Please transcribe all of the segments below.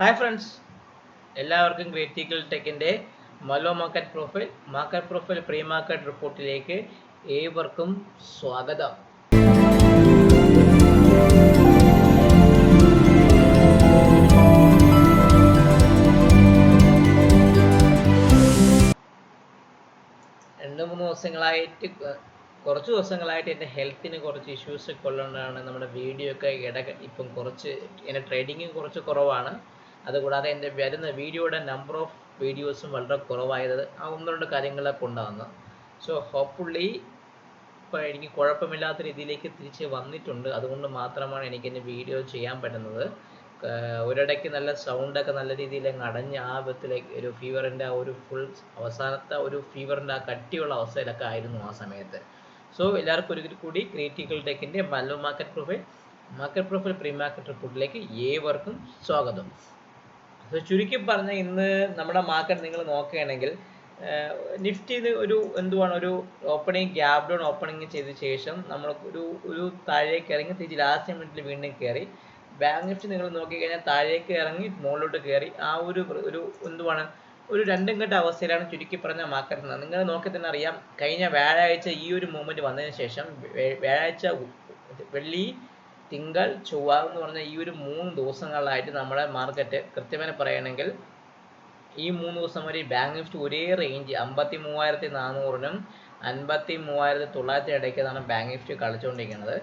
Hi friends എല്ലാവർക്കും critical ടെക്കിന്റെ മലോ market profile market profile pre market റിപ്പോർട്ടിലേക്ക് ഏവർക്കും സ്വാഗതം. രണ്ട് മൂന്ന് ദിവസങ്ങളായിട്ട് കുറച്ച് ദിവസങ്ങളായിട്ട് എന്റെ ഹെൽത്തിന് കുറച്ച് ഇഷ്യൂസ് ഒക്കെ ഉള്ളതുകൊണ്ടാണ് നമ്മുടെ വീഡിയോ ഒക്കെ ഇട ഇപ്പം കുറച്ച് എന്റെ ട്രേഡിങ്ങും കുറച്ച് കുറവാണ്. അതുകൂടാതെ എന്റെ വരുന്ന വീഡിയോയുടെ നമ്പർ ഓഫ് വീഡിയോസും വളരെ കുറവായത് ആ ഒന്ന് രണ്ട് കാര്യങ്ങളെ കൊണ്ടാണ്. സോ ഹോപ്പ്ഫുള്ളി ഇപ്പോൾ എനിക്ക് കുഴപ്പമില്ലാത്ത രീതിയിലേക്ക് തിരിച്ച് വന്നിട്ടുണ്ട്. അതുകൊണ്ട് മാത്രമാണ് എനിക്ക് എന്റെ വീഡിയോ ചെയ്യാൻ പറ്റുന്നത്. ഒരിടയ്ക്ക് നല്ല സൗണ്ടൊക്കെ നല്ല രീതിയിൽ അങ്ങ് അടഞ്ഞ് ആ വിധത്തിലേക്ക് ഒരു ഫീവറിന്റെ ആ ഒരു ഫുൾ അവസാനത്തെ ഒരു ഫീവറിന്റെ ആ കട്ടിയുള്ള അവസ്ഥയിലൊക്കെ ആയിരുന്നു ആ സമയത്ത്. സോ എല്ലാവർക്കും ഒരിക്കൽ കൂടി ക്രിയേറ്റീവ് ടെക്കിന്റെ മല്ലോ market profile market profile pre market റിപ്പോർട്ടിലേക്ക് ഏവർക്കും സ്വാഗതം. ചുരുക്കി പറഞ്ഞ ഇന്ന് നമ്മുടെ മാർക്കറ്റ് നിങ്ങൾ നോക്കുകയാണെങ്കിൽ നിഫ്റ്റി ഒരു എന്തുവാണ് ഒരു ഓപ്പണിംഗ് ഗ്യാപ് ഡൗൺ ഓപ്പണിംഗ് ചെയ്ത ശേഷം നമ്മൾ ഒരു ഒരു താഴേക്ക് ഇറങ്ങി തിരിച്ച് ലാസ്റ്റ് മിനിറ്റിൽ വീണ്ടും കയറി ബാങ്ക് നിഫ്റ്റി നിങ്ങൾ നോക്കിക്കഴിഞ്ഞാൽ താഴേക്ക് ഇറങ്ങി മുകളിലോട്ട് കയറി ആ ഒരു ഒരു എന്തുവാണ് ഒരു രണ്ടും കെട്ട അവസ്ഥയിലാണ് ചുരുക്കി പറഞ്ഞ മാർക്കറ്റ് നിങ്ങൾ നോക്കി തന്നെ അറിയാം കഴിഞ്ഞ വ്യാഴാഴ്ച ഈ ഒരു മൂവ്മെന്റ് വന്നതിന് ശേഷം വ്യാഴാഴ്ച വെള്ളി തിങ്കൾ ചൊവ്വ എന്ന് പറഞ്ഞ ഈ ഒരു മൂന്ന് ദിവസങ്ങളിലായിട്ട് നമ്മുടെ മാർക്കറ്റ് കൃത്യമായി പറയുകയാണെങ്കിൽ ഈ മൂന്ന് ദിവസം വരെ ബാങ്ക് നിഫ്റ്റി ഒരേ റേഞ്ച് അമ്പത്തി മൂവായിരത്തി നാനൂറിനും അൻപത്തി മൂവായിരത്തി തൊള്ളായിരത്തി ഇടയ്ക്കാണ് ബാങ്ക് നിഫ്റ്റി കളിച്ചുകൊണ്ടിരിക്കുന്നത്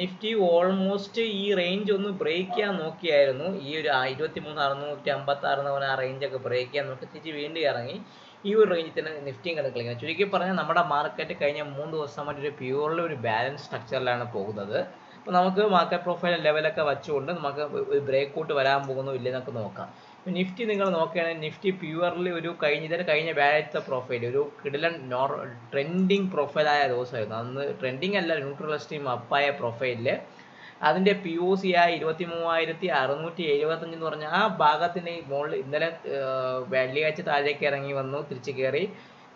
നിഫ്റ്റി ഓൾമോസ്റ്റ് ഈ റേഞ്ച് ഒന്ന് ബ്രേക്ക് ചെയ്യാൻ നോക്കിയായിരുന്നു. ഈ ഒരു ഇരുപത്തി മൂന്ന് അറുന്നൂറ്റി അമ്പത്തി ആറ് ആ റേഞ്ചൊക്കെ ബ്രേക്ക് ചെയ്യാൻ നോക്കി തിരിച്ച് വീണ്ടും ഇറങ്ങി. ഈ ഒരു റേഞ്ചിൽ തന്നെ നിഫ്റ്റിയും കിടക്കുന്നത് ചുരുക്കി പറഞ്ഞാൽ നമ്മുടെ മാർക്കറ്റ് കഴിഞ്ഞ മൂന്ന് ദിവസമായിട്ട് ഒരു പ്യൂർലി ഒരു ബാലൻസ് സ്ട്രക്ചറിലാണ് പോകുന്നത്. അപ്പോൾ നമുക്ക് മാർക്കറ്റ് പ്രൊഫൈൽ ലെവലൊക്കെ വെച്ചുകൊണ്ട് നമുക്ക് ഒരു ബ്രേക്ക് ഔട്ട് വരാൻ പോകുന്നു ഇല്ലെന്നൊക്കെ നോക്കാം. നിഫ്റ്റി നിങ്ങൾ നോക്കുകയാണെങ്കിൽ നിഫ്റ്റി പ്യുവർലി ഒരു കഴിഞ്ഞ ഇതിന് കഴിഞ്ഞ വ്യാഴത്തെ പ്രൊഫൈൽ ഒരു കിടിലൻ നോർ ട്രെൻഡിങ് പ്രൊഫൈലായ ദിവസമായിരുന്നു. അന്ന് ട്രെൻഡിങ് അല്ല ന്യൂട്രൽ സ്ട്രീം അപ്പായ പ്രൊഫൈലിൽ അതിന്റെ പി ഒ സി ആയ ഇരുപത്തി മൂവായിരത്തി അറുന്നൂറ്റി എഴുപത്തഞ്ച് എന്ന് പറഞ്ഞ ആ ഭാഗത്തിന് മുകളിൽ ഇന്നലെ വെള്ളിയാഴ്ച താഴേക്ക് ഇറങ്ങി വന്നു തിരിച്ചു കയറി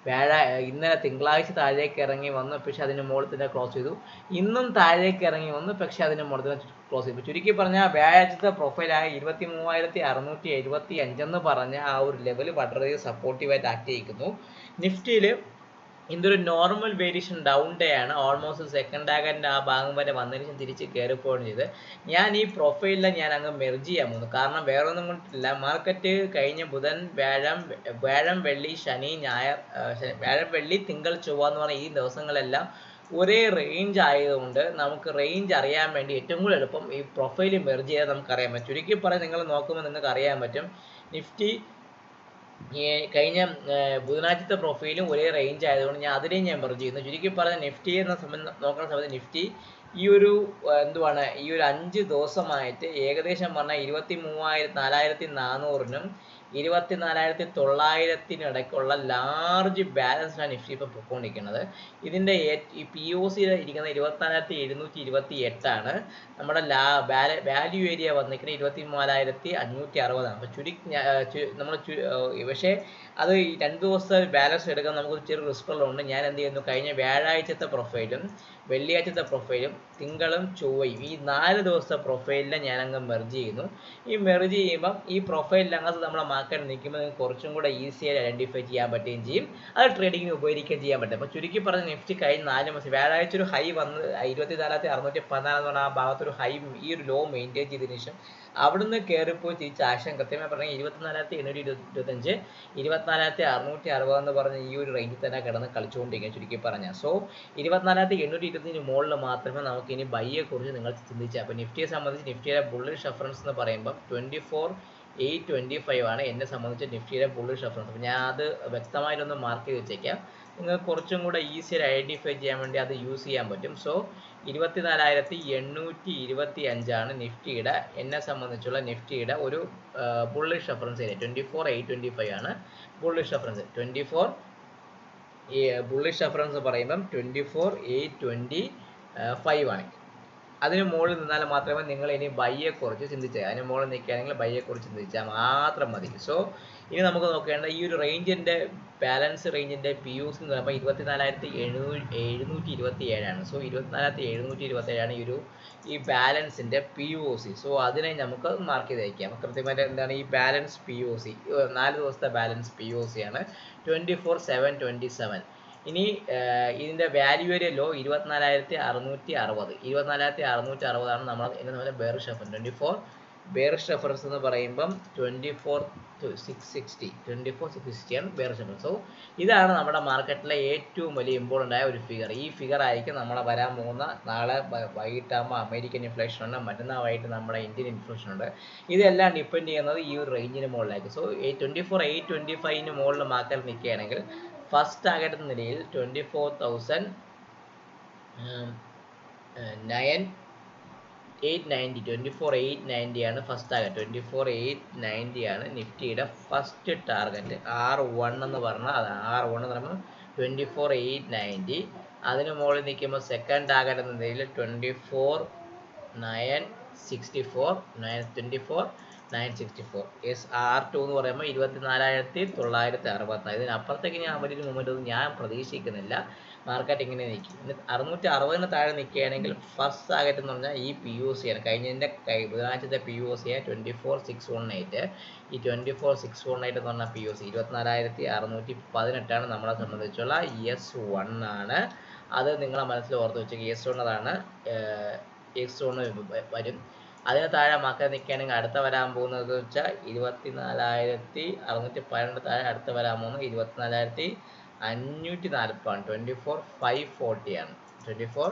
വ്യാഴ ഇന്നലെ തിങ്കളാഴ്ച താഴേക്ക് ഇറങ്ങി വന്നു പക്ഷെ അതിന് മുകളിൽ തന്നെ ക്ലോസ് ചെയ്തു. ഇന്നും താഴേക്ക് ഇറങ്ങി വന്നു പക്ഷെ അതിന് മുകളിൽ തന്നെ ക്ലോസ് ചെയ്തു. ചുരുക്കി പറഞ്ഞാൽ വ്യാഴാഴ്ചത്തെ പ്രൊഫൈലായ ഇരുപത്തി മൂവായിരത്തി അറുന്നൂറ്റി എഴുപത്തി അഞ്ചെന്ന് പറഞ്ഞ ആ ഒരു ലെവൽ വളരെയധികം സപ്പോർട്ടീവായിട്ട് ആക്ട് ചെയ്യിക്കുന്നു. നിഫ്റ്റിയിൽ ഇതൊരു നോർമൽ വേരിയേഷൻ ഡൗൺ ഡേ ആണ്. ഓൾമോസ്റ്റ് സെക്കൻഡ് ആകാന്റെ ആ ഭാഗം വരെ വന്നതിന് ശേഷം തിരിച്ച് കയറിപ്പോവുകയാണ് ചെയ്ത് ഞാൻ ഈ പ്രൊഫൈലിൽ ഞാൻ അങ്ങ് മെർജ് ചെയ്യാൻ പോകുന്നു. കാരണം വേറെ ഒന്നും കൊണ്ടിട്ടില്ല. മാർക്കറ്റ് കഴിഞ്ഞ ബുധൻ വ്യാഴം വ്യാഴം വെള്ളി ശനി ഞായർ വ്യാഴം വെള്ളി തിങ്കൾ ചൊവ്വ എന്ന് പറഞ്ഞ ഈ ദിവസങ്ങളെല്ലാം ഒരേ റേഞ്ച് ആയതുകൊണ്ട് നമുക്ക് റേഞ്ച് അറിയാൻ വേണ്ടി ഏറ്റവും കൂടുതൽ എളുപ്പം ഈ പ്രൊഫൈൽ മെർജ് ചെയ്താൽ നമുക്ക് അറിയാൻ പറ്റും. ചുരുക്കി പറഞ്ഞ് നിങ്ങൾ നോക്കുമ്പോൾ നിങ്ങൾക്ക് അറിയാൻ പറ്റും. നിഫ്റ്റി കഴിഞ്ഞ ബുധനാഴ്ചത്തെ പ്രൊഫൈലും ഒരേ റേഞ്ച് ആയതുകൊണ്ട് ഞാൻ അതിനെയും ഞാൻ മെർജ് ചെയ്യുന്നു. ചുരുക്കി പറഞ്ഞ നിഫ്റ്റി എന്ന സമയം നോക്കുന്ന സമയത്ത് നിഫ്റ്റി ഈ ഒരു എന്തുവാണ് ഈ ഒരു അഞ്ച് ദിവസമായിട്ട് ഏകദേശം പറഞ്ഞാൽ ഇരുപത്തി മൂവായിരത്തി നാലായിരത്തി നാനൂറിനും ഇരുപത്തി നാലായിരത്തി തൊള്ളായിരത്തിനും ഇടയ്ക്കുള്ള ലാർജ് ബാലൻസാണ് നിഫ്റ്റി ഇപ്പോൾ പൊക്കോണ്ടിരിക്കുന്നത്. ഇതിന്റെ പി ഒ സി ഇരിക്കുന്ന ഇരുപത്തിനാലായിരത്തി എഴുന്നൂറ്റി ഇരുപത്തി എട്ടാണ് നമ്മുടെ ലാ ബാല വാല്യൂ ഏരിയ വന്നിരിക്കുന്നത് ഇരുപത്തി മൂവായിരത്തി അഞ്ഞൂറ്റി അറുപതാണ്. അപ്പോൾ ചുരുക്കി നമ്മൾ പക്ഷേ അത് രണ്ട് ദിവസത്തെ ബാലൻസ് എടുക്കാൻ നമുക്ക് ചെറിയ റിസ്ക് ഉള്ളതുകൊണ്ട് ഞാൻ എന്ത് ചെയ്യുന്നു കഴിഞ്ഞ വ്യാഴാഴ്ചത്തെ പ്രൊഫൈലും വെള്ളിയാഴ്ചത്തെ പ്രൊഫൈലും തിങ്കളും ചൊവ്വയും. ഈ നാല് ദിവസത്തെ പ്രൊഫൈലിനെ ഞാൻ മെർജ് ചെയ്യുന്നു. ഈ മെർജ് ചെയ്യുമ്പം ഈ പ്രൊഫൈലിനകത്ത് നമ്മളെ മാർക്കറ്റ് നിൽക്കുമ്പോൾ നിങ്ങൾക്ക് കുറച്ചും കൂടെ ഈസിയായി ഐഡന്റിഫൈ ചെയ്യാൻ പറ്റുകയും ചെയ്യും. അത് ട്രേഡിങ്ങിന് ഉപയോഗിക്കുകയും ചെയ്യാൻ പറ്റും. അപ്പോൾ ചുരുക്കി പറഞ്ഞ നിഫ്റ്റി കഴിഞ്ഞ നാല് മാസം വ്യാഴാഴ്ച ഒരു ഹൈ വന്ന് ഇരുപത്തി നാലായിരത്തി അറുന്നൂറ്റി പതിനാല് എന്ന് പറഞ്ഞ ആ ഭാഗത്തൊരു ഹൈ ഈ ഒരു ലോ മെയിന്റെയിൻ ചെയ്തതിനു ശേഷം അവിടുന്ന് കയറിപ്പോയി തിരിച്ച് ആശയം കൃത്യമായി പറഞ്ഞാൽ ഇരുപത്തിനാലായിരത്തി എണ്ണൂറ്റി ഇരുപത്തഞ്ച് ഇരുപത്തിനാലായിരത്തി അറുന്നൂറ്റി അറുപത് എന്ന് പറഞ്ഞ ഈ ഒരു റേഞ്ചിൽ തന്നെ കിടന്ന് കളിച്ചുകൊണ്ടിരിക്കുക ചുരുക്കി പറഞ്ഞാൽ. സോ ഇരുപത്തിനാലായിരത്തി എണ്ണൂറ്റി ഇരുപത്തിന് മുകളിൽ മാത്രമേ നമുക്ക് ഇനി ബൈയെ കുറിച്ച് നിങ്ങൾ ചിന്തിച്ചാൽ. അപ്പോൾ നിഫ്റ്റിയെ സംബന്ധിച്ച് നിഫ്റ്റിയുടെ ബുള്ളിഷ് റെഫറൻസ് എന്ന് പറയുമ്പോൾ twenty four eight twenty five ആണ് എന്നെ സംബന്ധിച്ച് നിഫ്റ്റിയുടെ ബുള്ളിഷ് റെഫറൻസ് അപ്പോൾ ഞാൻ അത് വ്യക്തമായിട്ടൊന്ന് മാർക്ക് ചെയ്ത് വെച്ചേക്കാം. നിങ്ങൾക്ക് കുറച്ചും കൂടെ ഈസിയർ ഐഡന്റിഫൈ ചെയ്യാൻ വേണ്ടി അത് യൂസ് ചെയ്യാൻ പറ്റും. സോ ഇരുപത്തിനാലായിരത്തി എണ്ണൂറ്റി ഇരുപത്തി അഞ്ചാണ് നിഫ്റ്റിയുടെ എന്നെ സംബന്ധിച്ചുള്ള നിഫ്റ്റിയുടെ ഒരു bullish reference area twenty four eight twenty five ആണ് bullish reference twenty four bullish reference പറയുമ്പം twenty four eight twenty five ആണ്. അതിന് മുകളിൽ നിന്നാൽ മാത്രമേ നിങ്ങൾ ഇനി ബൈയെ കുറിച്ച് ചിന്തിച്ചാൽ അതിന് മുകളിൽ നിൽക്കുകയാണെങ്കിൽ ബൈയെ കുറിച്ച് ചിന്തിച്ചാൽ മാത്രം മതി. സോ ഇനി നമുക്ക് നോക്കേണ്ട ഈ ഒരു റേഞ്ചിന്റെ ബാലൻസ് റേഞ്ചിന്റെ പി യു സി എന്ന് പറയുമ്പോൾ ഇരുപത്തിനാലായിരത്തി എഴുന്നൂറ്റി എഴുന്നൂറ്റി ഇരുപത്തി ഏഴാണ് സോ ഇരുപത്തിനാലായിരത്തി എഴുന്നൂറ്റി ഇരുപത്തി ഏഴാണ് ഈ ഒരു ഈ ബാലൻസിന്റെ പി യു സി സോ അതിനെ നമുക്ക് മാർക്ക് ചെയ്ത് വയ്ക്കാം കൃത്യമായിട്ട് എന്താണ് ഈ ബാലൻസ് പി യു സി നാല് ദിവസത്തെ ബാലൻസ് പി യു സി ആണ്. Twenty four seven twenty seven ഇനി ഇതിന്റെ വാല്യൂ വരെ ലോ ഇരുപത്തിനാലായിരത്തി അറുന്നൂറ്റി അറുപത് ഇരുപത്തിനാലായിരത്തി അറുന്നൂറ്റി അറുപതാണ് നമ്മൾ ഇതിന്റെ നമ്മുടെ bearish reference twenty four bearish reference എന്ന് പറയുമ്പം twenty four six sixty twenty four six സിക്സ്റ്റിയാണ് bear reference so ഇതാണ് നമ്മുടെ മാർക്കറ്റിലെ ഏറ്റവും വലിയ ഇമ്പോർട്ടന്റ് ആയ ഒരു ഫിഗർ ഈ ഫിഗർ ആയിരിക്കും നമ്മളെ വരാൻ പോകുന്ന നാളെ വൈകിട്ടാകുമ്പോൾ അമേരിക്കൻ ഇൻഫ്ലേഷൻ ഉണ്ട് മറ്റന്നാൾ വൈകിട്ട് നമ്മുടെ ഇന്ത്യൻ ഇൻഫ്ലേഷൻ ഉണ്ട്. ഇതെല്ലാം ഡിപ്പെൻഡ് ചെയ്യുന്നത് ഈ ഒരു റേഞ്ചിന് മുകളിലായിരിക്കും. So twenty four eight twenty ഫൈവിന് മുകളിൽ മാർക്കറ്റ് നിൽക്കുകയാണെങ്കിൽ ഫസ്റ്റ് ടാർഗറ്റ് എന്ന നിലയിൽ twenty four thousand nine eight ninety twenty four eight ninety ആണ് first target twenty four eight ninety ആണ് നിഫ്റ്റിയുടെ ഫസ്റ്റ് ടാർഗറ്റ് ആർ വൺ എന്ന് പറഞ്ഞാൽ അതാണ് ആർ വൺ എന്ന് പറയുമ്പോൾ ട്വന്റി ഫോർ എയ്റ്റ് നയന്റി അതിന് മുകളിൽ നിൽക്കുമ്പോൾ സെക്കൻഡ് ടാർഗറ്റ് എന്ന നിലയിൽ twenty four nine sixty four nine twenty four nine sixty four S R two എന്ന് പറയുമ്പോൾ ഇരുപത്തിനാലായിരത്തി തൊള്ളായിരത്തി അറുപത്തി ഇതിനപ്പുറത്തേക്ക് ഞാൻ വലിയൊരു മൂവ്മെന്റ് ഒന്നും ഞാൻ പ്രതീക്ഷിക്കുന്നില്ല. മാർക്കറ്റ് ഇങ്ങനെ നിൽക്കും. അറുന്നൂറ്റി അറുപതിന് താഴെ നിൽക്കുകയാണെങ്കിൽ ഫസ്റ്റ് ടാർഗറ്റ് എന്ന് പറഞ്ഞാൽ ഈ പി യു സി ആണ്. കഴിഞ്ഞതിന്റെ കൈ ബുധനാഴ്ചത്തെ P U C twenty four six one eight ഈ twenty four six one eight എന്ന് പറഞ്ഞാൽ പി യു സി ഇരുപത്തിനാലായിരത്തി അറുന്നൂറ്റി പതിനെട്ടാണ് നമ്മളെ സംബന്ധിച്ചുള്ള എസ് വൺ ആണ്. അത് നിങ്ങളെ മനസ്സിൽ ഓർത്ത് വെച്ചേക്ക്. എസ് വൺ അതാണ് എക്സ് സോണ് വരും. അതിന് താഴെ മക്കൾ നിൽക്കുകയാണെങ്കിൽ അടുത്ത വരാൻ പോകുന്നത് വെച്ചാൽ ഇരുപത്തിനാലായിരത്തി അറുന്നൂറ്റി പതിനെട്ട് താഴെ അടുത്ത വരാൻ പോകുന്നത് ഇരുപത്തിനാലായിരത്തി അഞ്ഞൂറ്റി നാൽപ്പതാണ് ട്വന്റി ഫോർ ഫൈവ് ഫോർട്ടി ആണ്. ട്വന്റി ഫോർ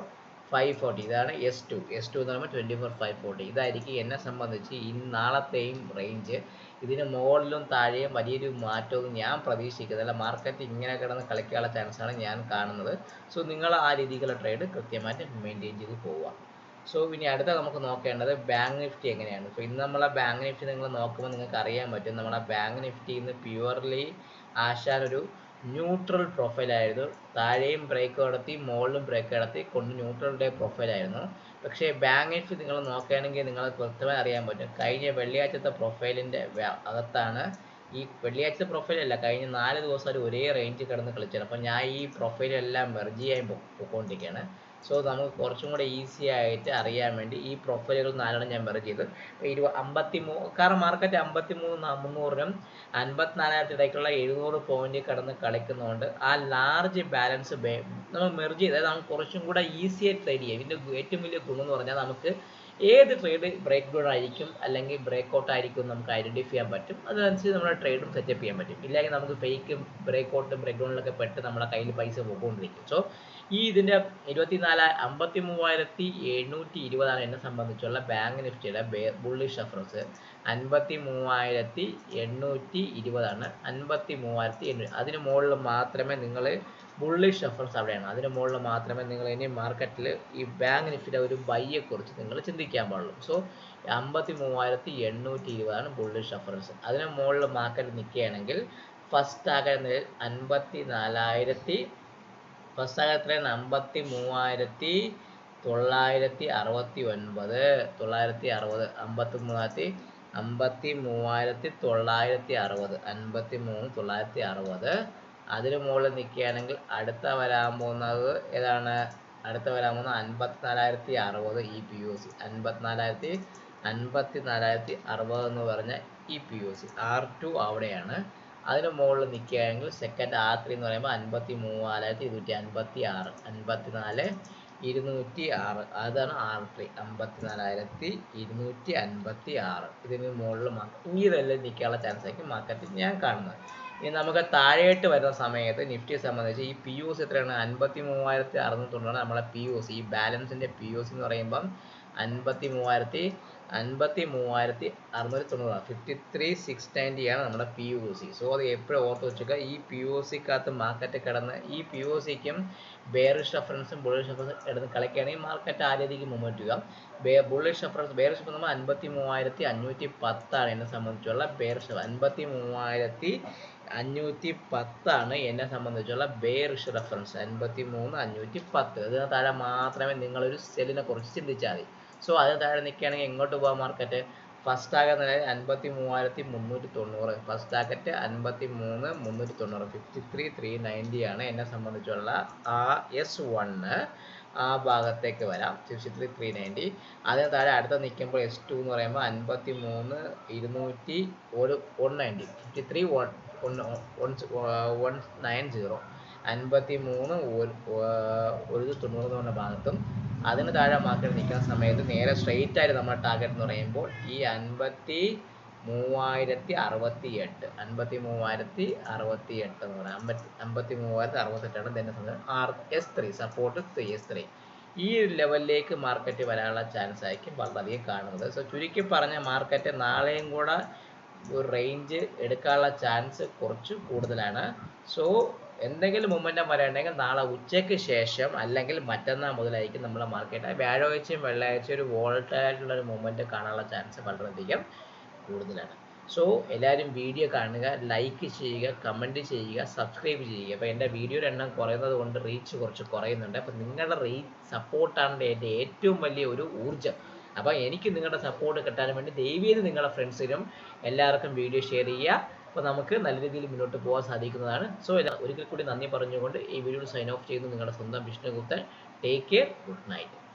ഫൈവ് ഫോർട്ടി ഇതാണ് എസ് ടു എസ് ടു എന്ന് പറയുമ്പോൾ ട്വന്റി ഫോർ ഫൈവ് ഫോർട്ടി ഇതായിരിക്കും എന്നെ സംബന്ധിച്ച് ഈ നാളത്തെയും റേഞ്ച് ഇതിന് മുകളിലും താഴെയും വലിയൊരു മാറ്റമൊന്നും ഞാൻ പ്രതീക്ഷിക്കുന്നില്ല. മാർക്കറ്റ് ഇങ്ങനെ കിടന്ന് കളിക്കാനുള്ള ചാൻസാണ് ഞാൻ കാണുന്നത്. സോ നിങ്ങൾ ആ രീതിക്കുള്ള ട്രേഡ് കൃത്യമായിട്ട് മെയിന്റെയിൻ ചെയ്ത് പോവുക. സോ ഇനി അടുത്ത നമുക്ക് നോക്കേണ്ടത് ബാങ്ക് നിഫ്റ്റി എങ്ങനെയാണ്? സോ ഇന്ന് നമ്മളെ ബാങ്ക് നിഫ്റ്റി നിങ്ങൾ നോക്കുമ്പോൾ നിങ്ങൾക്ക് അറിയാൻ പറ്റും. നമ്മളെ ബാങ്ക് നിഫ്റ്റി ഇന്ന് പ്യുവർലി ആശാൻ ഒരു ന്യൂട്രൽ പ്രൊഫൈലായിരുന്നു താഴെയും ബ്രേക്ക് നടത്തി മുകളിലും ബ്രേക്ക് നടത്തി കൊണ്ട് ന്യൂട്രൽ ഡേ പ്രൊഫൈലായിരുന്നു പക്ഷേ ബാങ്ക് നിഫ്റ്റി നിങ്ങൾ നോക്കുകയാണെങ്കിൽ നിങ്ങൾ കൃത്യമായി അറിയാൻ പറ്റും. കഴിഞ്ഞ വെള്ളിയാഴ്ചത്തെ പ്രൊഫൈലിന്റെ അകത്താണ് ഈ വെള്ളിയാഴ്ച പ്രൊഫൈലല്ല കഴിഞ്ഞ നാല് ദിവസം ഒരേ റേഞ്ച് കിടന്ന് കളിച്ചത് അപ്പോൾ ഞാൻ ഈ പ്രൊഫൈലെല്ലാം മെർജ് ചെയ്യാൻ പോ- പോയിക്കൊണ്ടിരിക്കുകയാണ് സോ നമുക്ക് കുറച്ചും കൂടെ ഈസി ആയിട്ട് അറിയാൻ വേണ്ടി ഈ പ്രൊഫൈലുകൾ നാലെണ്ണം ഞാൻ മെർജ് ചെയ്തു ഇരുപ അമ്പത്തി മൂ കാരണം മാർക്കറ്റ് അമ്പത്തി മൂന്ന് മുന്നൂറിനും അൻപത്തിനാലായിരത്തി എഴുന്നൂറ് പോയിന്റ് കടന്ന് കളിക്കുന്നതുകൊണ്ട് ആ ലാർജ് ബാലൻസ് നമ്മൾ ചെയ്ത് അതായത് നമുക്ക് കുറച്ചും കൂടെ ഈസി ആയിട്ട് ട്രേഡ് ചെയ്യാം. ഇതിന്റെ ഏറ്റവും വലിയ ഗുണം എന്ന് പറഞ്ഞാൽ നമുക്ക് ഏത് ട്രേഡ് ബ്രേക്ക് ഡൗൺ ആയിരിക്കും അല്ലെങ്കിൽ ബ്രേക്ക് ഔട്ട് ആയിരിക്കും നമുക്ക് ഐഡന്റിഫൈ ചെയ്യാൻ പറ്റും. അതനുസരിച്ച് നമ്മുടെ ട്രേഡും സെറ്റപ്പ് ചെയ്യാൻ പറ്റും. ഇല്ലെങ്കിൽ നമുക്ക് ഫേക്ക് ബ്രേക്ക് ഔട്ടും ബ്രേക്ക് ഡൗണിലൊക്കെ പെട്ട് നമ്മുടെ കയ്യിൽ പൈസ പോയിക്കൊണ്ടിരിക്കും. സോ ഈ ഇതിന്റെ ഇരുപത്തിനാല് അമ്പത്തി മൂവായിരത്തി എഴുന്നൂറ്റി ഇരുപതാണ് എന്നെ സംബന്ധിച്ചുള്ള ബാങ്ക് നിഫ്റ്റിയുടെ ബുള്ളിഷ് റെഫറൻസ് അൻപത്തി മൂവായിരത്തി എണ്ണൂറ്റി ഇരുപതാണ് അൻപത്തി മൂവായിരത്തി എണ്ണൂറ്റി അതിന് മുകളിൽ മാത്രമേ നിങ്ങൾ ബുള്ളിഷ് റെഫറൻസ് അവിടെയാണ്. അതിന് മുകളിൽ മാത്രമേ നിങ്ങൾ ഇനി മാർക്കറ്റിൽ ഈ ബാങ്ക് നിഫ്റ്റിയുടെ ഒരു ബൈയെക്കുറിച്ച് നിങ്ങൾ ചിന്തിക്കാൻ പാടുള്ളൂ. സോ അമ്പത്തി മൂവായിരത്തി എണ്ണൂറ്റി ഇരുപതാണ് ബുള്ളിഷ് റെഫറൻസ് അതിന് മുകളിൽ മാർക്കറ്റ് നിൽക്കുകയാണെങ്കിൽ ഫസ്റ്റ് ആകെ അൻപത്തി നാലായിരത്തി ഫസ്റ്റ് ആകത്തിന് അമ്പത്തി മൂവായിരത്തി തൊള്ളായിരത്തി അറുപത്തി ഒൻപത് തൊള്ളായിരത്തി അറുപത് അമ്പത്തി മൂവായിരത്തി അമ്പത്തി മൂവായിരത്തി തൊള്ളായിരത്തി അറുപത് അൻപത്തി മൂന്ന് തൊള്ളായിരത്തി അറുപത്. അതിന് മുകളിൽ നിൽക്കുകയാണെങ്കിൽ അടുത്ത വരാൻ പോകുന്നത് ഏതാണ്? അടുത്ത വരാൻ പോകുന്നത് അൻപത്തിനാലായിരത്തി അറുപത് ഇ പി യു സി അൻപത്തിനാലായിരത്തി അൻപത്തി നാലായിരത്തി അറുപത് എന്ന് പറഞ്ഞ E P U C R two അവിടെയാണ്. അതിന് മുകളിൽ നിൽക്കുകയാണെങ്കിൽ സെക്കൻഡ് ആർ ത്രീ എന്ന് പറയുമ്പോൾ അൻപത്തി മൂവായിരത്തി ഇരുന്നൂറ്റി അൻപത്തി ആറ് അൻപത്തി നാല് ഇരുന്നൂറ്റി ആറ് അതാണ് ആർ ത്രീ അമ്പത്തി നാലായിരത്തി ഇരുന്നൂറ്റി അൻപത്തി ആറ് ഇതിന് മുകളിൽ ഈ ഇതെല്ലാം നിൽക്കാനുള്ള ചാൻസ് ആയിരിക്കും മാർക്കറ്റിൽ ഞാൻ കാണുന്നത്. ഇനി നമുക്ക് താഴേട്ട് വരുന്ന സമയത്ത് നിഫ്റ്റിയെ സംബന്ധിച്ച് ഈ പി യു സി എത്രയാണ്? അൻപത്തി മൂവായിരത്തി അറുന്നൂറ്റി തൊണ്ണൂറാണ് നമ്മളെ പി യു സി ഈ ബാലൻസിന്റെ പി യു സി എന്ന് പറയുമ്പം അൻപത്തി മൂവായിരത്തി അൻപത്തി മൂവായിരത്തി അറുന്നൂറ്റി തൊണ്ണൂറ് ഫിഫ്റ്റി ത്രീ സിക്സ് നയന്റിയാണ് നമ്മുടെ പി ഒ സി സോ അത് എപ്പോഴും ഓർത്ത് വെച്ചേക്കുക ഈ പി ഒ സിക്കകത്ത് മാർക്കറ്റ് കിടന്ന് ഈ പി ഒ സിക്കും ബെയറിഷ് റെഫറൻസും ബുള്ളിഷ് റെഫറൻസും എടുത്ത് കളിക്കുകയാണെങ്കിൽ മാർക്കറ്റ് ആ രീതിക്ക് മുമ്പോട്ട് ചെയ്യുക ബുള്ളിഷ് റെഫറൻസ് ബെയറിഷ് നമ്മൾ അൻപത്തി മൂവായിരത്തി അഞ്ഞൂറ്റി പത്താണ് എന്നെ സംബന്ധിച്ചുള്ള ബെയറിഷ് അൻപത്തി മൂവായിരത്തി അഞ്ഞൂറ്റി പത്താണ് എന്നെ സംബന്ധിച്ചുള്ള ബെയറിഷ് റെഫറൻസ് അൻപത്തി മൂന്ന് അഞ്ഞൂറ്റി പത്ത് ഇതിന് താഴെ മാത്രമേ നിങ്ങളൊരു സെല്ലിനെ കുറിച്ച് ചിന്തിച്ചാൽ മതി. സോ അത് താഴെ നിൽക്കുകയാണെങ്കിൽ എങ്ങോട്ട് പോകാം മാർക്കറ്റ് ഫസ്റ്റ് ടാർഗറ്റ് നിലയിൽ അൻപത്തി മൂവായിരത്തി മുന്നൂറ്റി തൊണ്ണൂറ് ഫസ്റ്റ് ടാർഗറ്റ് അൻപത്തി മൂന്ന് മുന്നൂറ്റി തൊണ്ണൂറ് ഫിഫ്റ്റി ത്രീ ത്രീ നയന്റി ആണ് എന്നെ സംബന്ധിച്ചുള്ള ആ എസ് വണ്ണ് ആ ഭാഗത്തേക്ക് വരാം. ഫിഫ്റ്റി ത്രീ ത്രീ നയന്റി അതിന് താഴെ അടുത്ത നിൽക്കുമ്പോൾ എസ് ടു എന്ന് പറയുമ്പോൾ അൻപത്തി മൂന്ന് ഇരുന്നൂറ്റി ഒരു one ninety fifty three one one nine zero അൻപത്തി മൂന്ന് ഒരു തൊണ്ണൂറ് എന്ന് പറഞ്ഞ ഭാഗത്തും അതിന് താഴെ മാർക്കറ്റ് നിൽക്കുന്ന സമയത്ത് നേരെ സ്ട്രെയിറ്റ് ആയിട്ട് നമ്മുടെ ടാർഗറ്റ് എന്ന് പറയുമ്പോൾ ഈ അൻപത്തി മൂവായിരത്തി അറുപത്തി എട്ട് അൻപത്തി മൂവായിരത്തി അറുപത്തി എട്ട് എന്ന് പറയാം. അമ്പത്തി അമ്പത്തി മൂവായിരത്തി അറുപത്തെട്ടാണ് തന്നെ സമയം R S three support three S three ഈ ഒരു ലെവലിലേക്ക് മാർക്കറ്റ് വരാനുള്ള ചാൻസ് ആയിരിക്കും വളരെയധികം കാണുന്നത്. സോ ചുരുക്കി പറഞ്ഞ മാർക്കറ്റ് നാളെയും കൂടെ ഒരു റേഞ്ച് എടുക്കാനുള്ള ചാൻസ് കുറച്ച് കൂടുതലാണ്. സോ എന്തെങ്കിലും മൊമെന്റം വരണമെങ്കിൽ നാളെ ഉച്ചയ്ക്ക് ശേഷം അല്ലെങ്കിൽ മറ്റന്നാൾ മുതലായിരിക്കും നമ്മുടെ മാർക്കറ്റ് വ്യാഴാഴ്ചയും വെള്ളിയാഴ്ചയും ഒരു വോളറ്റൈൽ ആയിട്ടുള്ള ഒരു മൊമെന്റ് കാണാനുള്ള ചാൻസ് വളരെയധികം കൂടുതലാണ്. സോ എല്ലാവരും വീഡിയോ കാണുക ലൈക്ക് ചെയ്യുക കമന്റ് ചെയ്യുക സബ്സ്ക്രൈബ് ചെയ്യുക. അപ്പോൾ എന്റെ വീഡിയോയുടെ എണ്ണം കുറയുന്നത് കൊണ്ട് റീച്ച് കുറച്ച് കുറയുന്നുണ്ട്. അപ്പോൾ നിങ്ങളുടെ റീ സപ്പോർട്ടാണ് എന്റെ ഏറ്റവും വലിയ ഒരു ഊർജം. അപ്പോൾ എനിക്ക് നിങ്ങളുടെ സപ്പോർട്ട് കിട്ടാൻ വേണ്ടി ദയവേത് നിങ്ങളുടെ ഫ്രണ്ട്സിനും എല്ലാവർക്കും വീഡിയോ ഷെയർ ചെയ്യുക. അപ്പോൾ നമുക്ക് നല്ല രീതിയിൽ മുന്നോട്ട് പോകാൻ സാധിക്കുന്നതാണ്. സോ ഒരിക്കൽ കൂടി നന്ദി പറഞ്ഞുകൊണ്ട് ഈ വീഡിയോ സൈൻ ഓഫ് ചെയ്യുന്നു. നിങ്ങളുടെ സ്വന്തം Vishnuguptan. Take care good night